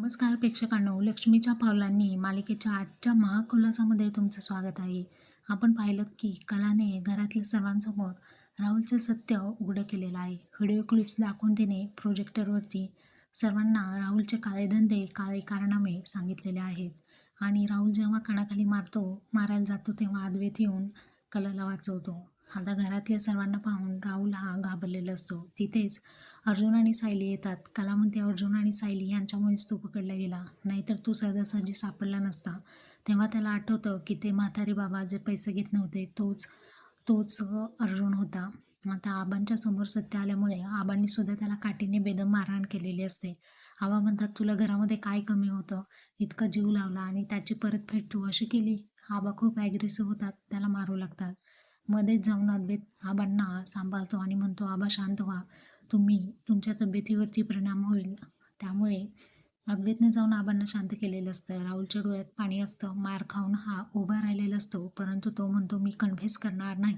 नमस्कार प्रेक्षकांनो लक्ष्मीच्या पावलांनी मालिकेच्या आजच्या महाखुलासामध्ये तुमचं स्वागत आहे. आपण पाहिलं की कलाने घरातल्या सर्वांसमोर राहुलचं सत्य उघडं केलेलं आहे. व्हिडिओ क्लिप्स दाखवून तिने प्रोजेक्टरवरती सर्वांना राहुलचे काळे धंदे काळे कारनामे सांगितलेले आहेत. आणि राहुल जेव्हा कणाखाली मारतो मारायला जातो तेव्हा आदवेत येऊन कलाला वाचवतो. आता घरातल्या सर्वांना पाहून राहुल हा घाबरलेला असतो. तिथेच अर्जुन आणि सायली येतात. कला म्हणते अर्जुन आणि सायली यांच्यामुळेच तू पकडला गेला. नाहीतर तू सहजासहजी सापडला नसता. तेव्हा त्याला आठवतं की ते म्हातारे बाबा जे पैसे घेत नव्हते तोच तोच अर्जुन होता. आता आबांच्या समोर सत्य आल्यामुळे आबांनी सुद्धा त्याला काठीने बेदम मारहाण केलेली असते. आबा म्हणतात तुला घरामध्ये काय कमी होतं? इतकं जीव लावला आणि त्याची परतफेड तू अशी केली? आबा खूप ॲग्रेसिव्ह होतात त्याला मारू लागतात. मध्येच जाऊन अद्वैत आबांना सांभाळतो आणि म्हणतो आबा शांत व्हा. तुम्ही तुमच्या तब्येतीवरती परिणाम होईल. त्यामुळे अद्वैतने जाऊन आबांना शांत केलेलं असतं. राहुलच्या डोळ्यात पाणी असतं. मार खाऊन हा उभा राहिलेला असतो. परंतु तो म्हणतो मी कन्फेस करणार नाही.